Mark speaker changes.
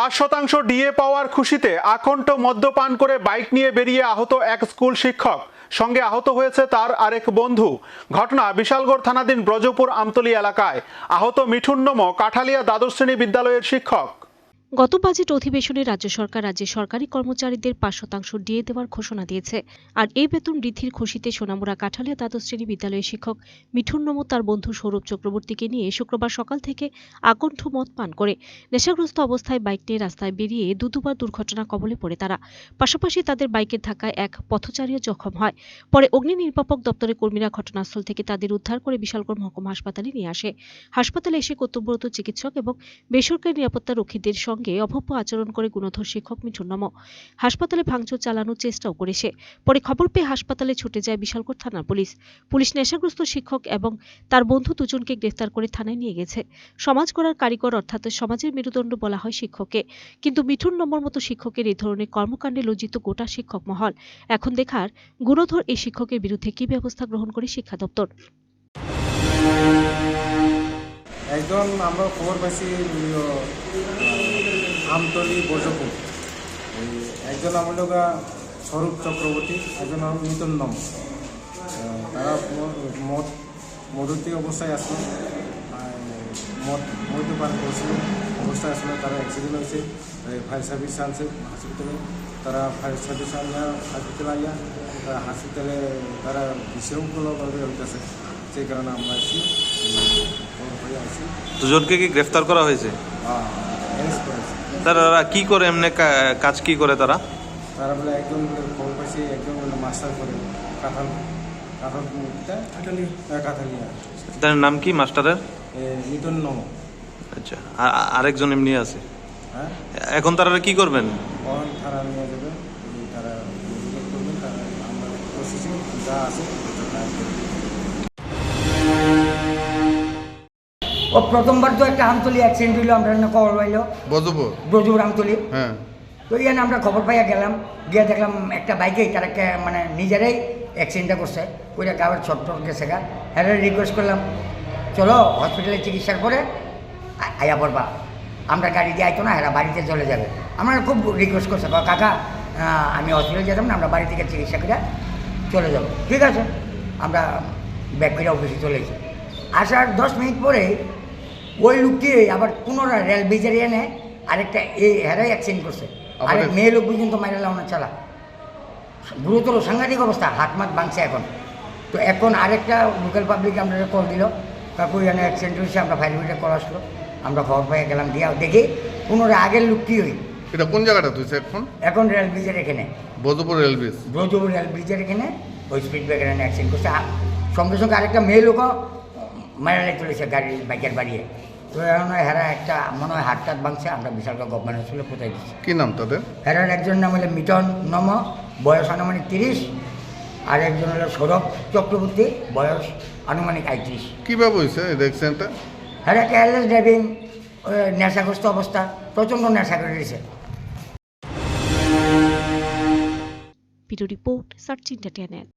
Speaker 1: পাঁচ শতাংশ ডিএ পাওয়ার খুশিতে আকণ্ঠ মদ্যপান করে বাইক নিয়ে বেরিয়ে আহত এক স্কুল শিক্ষক। সঙ্গে আহত হয়েছে তার আরেক বন্ধু। ঘটনা বিশালগড় থানাধীন ব্রজপুর আমতলী এলাকায়। আহত মিঠুন নম কাঠালিয়া দ্বাদশ শ্রেণি বিদ্যালয়ের শিক্ষক।
Speaker 2: গত বাজেট অধিবেশনে রাজ্য সরকার রাজ্যের সরকারি কর্মচারীদের পাঁচ শতাংশ ডিএ দেওয়ার ঘোষণা দিয়েছে। আর এই বেতন বৃদ্ধির খুশিতে সোনামুড়া কাঠালিয়া দ্বাদশ শ্রেণি বিদ্যালয়ের শিক্ষক মিঠুন নম তার বন্ধু সৌরভ চক্রবর্তীকে নিয়ে শুক্রবার সকাল থেকে আকণ্ঠ মদ পান করে। নেশাগ্রস্ত অবস্থায় বাইক নিয়ে রাস্তায় বেরিয়ে দু দুবার দুর্ঘটনা কবলে পড়ে তারা। পাশাপাশি তাদের বাইকের ধাক্কায় এক পথচারীও জখম হয়। পরে অগ্নি নির্বাপক দপ্তরের কর্মীরা ঘটনাস্থল থেকে তাদের উদ্ধার করে বিশালগড় মহকুমা হাসপাতালে নিয়ে আসে। হাসপাতালে এসে কর্তব্যরত চিকিৎসক এবং বেসরকারি নিরাপত্তা রক্ষীদের সঙ্গে অভব্য আচরণ করে গুণধর শিক্ষক মিঠুন নম হাসপাতালে ভাঙচুর চালানোর চেষ্টাও করেছে। পরে খবর পেয়ে হাসপাতালে ছুটে যায় বিশালগড় থানার পুলিশ। পুলিশ নেশাগ্রস্ত শিক্ষক এবং তার বন্ধু দুজনকে গ্রেফতার করে থানায় নিয়ে গেছে। সমাজ গড়ার কারিগর অর্থাৎ সমাজের মেরুদণ্ড বলা হয় শিক্ষককে। কিন্তু মিঠুন নম্বর মতো শিক্ষকের এই ধরনের কর্মকাণ্ডে লজ্জিত গোটা শিক্ষক মহল। এখন দেখার গুণধর এই শিক্ষকের বিরুদ্ধে কি ব্যবস্থা গ্রহণ করে শিক্ষা দপ্তর?
Speaker 3: একজন আমরা খবর পাইছি আমতলি বজপুর এই একজন আমার লোক স্বরূপ চক্রবর্তী একজন আমার মিতন নম তারা মদ মধুতি অবস্থায় আসলো। মদ মদ্যপান করছিল। অবস্থায় আসলে তারা অ্যাক্সিডেন্ট হয়েছে। ফায়ার সার্ভিস আনছে হসপিটালে তারা ফায়ার সার্ভিস আনিয়া হসপিটালে আইয়া তারা হসপিটালে তারা বিশৃঙ্খলভাবে হইতেছে সেই কারণে আমরা আসি আসি
Speaker 4: দুজনকে কি গ্রেফতার করা হয়েছে?
Speaker 3: করেছে
Speaker 4: তারা কি করে এমনি কাজ কি করে তারা?
Speaker 3: তারা বলে একজন বলে খবর পাইছে একজন বলে মাস্টার করে কাঁঠাল কাঁঠাল কাঁঠালি। কাঁঠালিয়া
Speaker 4: তার নাম কি মাস্টারের?
Speaker 3: মিটন নম।
Speaker 4: আচ্ছা আর আর- আরেকজন এমনি আছে?
Speaker 3: হ্যাঁ?
Speaker 4: এখন তারা কি করবেন?
Speaker 3: তারা নিয়ে যাবে তারা ইনভেস্টিগেট তারা আমরা প্রসেসিং যা আছে
Speaker 5: ও প্রথমবার তো একটা আমতলি অ্যাক্সিডেন্ট হইল আমরা না খবর পাইলো।
Speaker 6: বজবো?
Speaker 5: ব্রজপুর আমতলি
Speaker 6: হ্যাঁ।
Speaker 5: তো এখানে আমরা খবর পাইয়া গেলাম গিয়ে দেখলাম একটা বাইকেই তারা মানে নিজেরাই অ্যাক্সিডেন্টটা করছে। ওইটা গাবের ছোট্ট গেছে গা। হ্যাঁ রিকোয়েস্ট করলাম চলো হসপিটালে চিকিৎসার পরে আয়া পড়বা। আমরা গাড়ি দিয়ে আইতো না এরা বাড়িতে চলে যাবে। আমরা খুব রিকোয়েস্ট করছে কাকা আমি হসপিটালে যেতাম না আমরা বাড়ি থেকে চিকিৎসা করে চলে যাব। ঠিক আছে। আমরা ব্যাক করে অফিসে চলে এসেছি আসার দশ মিনিট পরে ওই লোকটি আবার পুনরায় রেল ব্রিজের এনে আরেকটা এই হেরাই অ্যাক্সিডেন্ট করছে। আরেক মেয়ে লোক পর্যন্ত মাইরা লাউনা চালা। গুরুতর সাংঘাতিক অবস্থা হাত মাত ভাঙছে এখন। তো এখন আরেকটা লোকাল পাবলিক আমরা কল দিল কাকু এখানে অ্যাক্সিডেন্ট হয়েছে আমরা ফাইল বিটে কল আসলো। আমরা খবর পাই গেলাম দিয়া দেখি পুনরায় আগের লোক কী হই
Speaker 6: এটা কোন জায়গাটা তুইছে এখন?
Speaker 5: এখন রেল ব্রিজের এখানে।
Speaker 6: Bajabpur rail bridge.
Speaker 5: Brajpur rail ব্রিজের এখানে ওই স্পিড ব্রেকার অ্যাক্সিডেন্ট করছে। সঙ্গে সঙ্গে আরেকটা মেয়ে লোকও মারালে চলেছে গাড়ি বাইকের বাড়িয়ে। তো এখন হেরা একটা মনে হয় হাত টাত ভাঙছে আমরা বিশাল গভর্নমেন্ট হসপিটালে কোথায় দিচ্ছি।
Speaker 6: কি নাম তাদের?
Speaker 5: হেরার একজন নাম হলো মিটন নম বয়স আনুমানিক তিরিশ আর একজন হলো সৌরভ চক্রবর্তী বয়স আনুমানিক আইত্রিশ।
Speaker 6: কীভাবে হয়েছে এই অ্যাক্সিডেন্টটা
Speaker 5: হেরা কেয়ারলেস ড্রাইভিং নেশাগ্রস্ত অবস্থা প্রচণ্ড নেশা করে দিয়েছে
Speaker 2: ভিডিও রিপোর্ট সার্চ ইন্টারটেনমেন্ট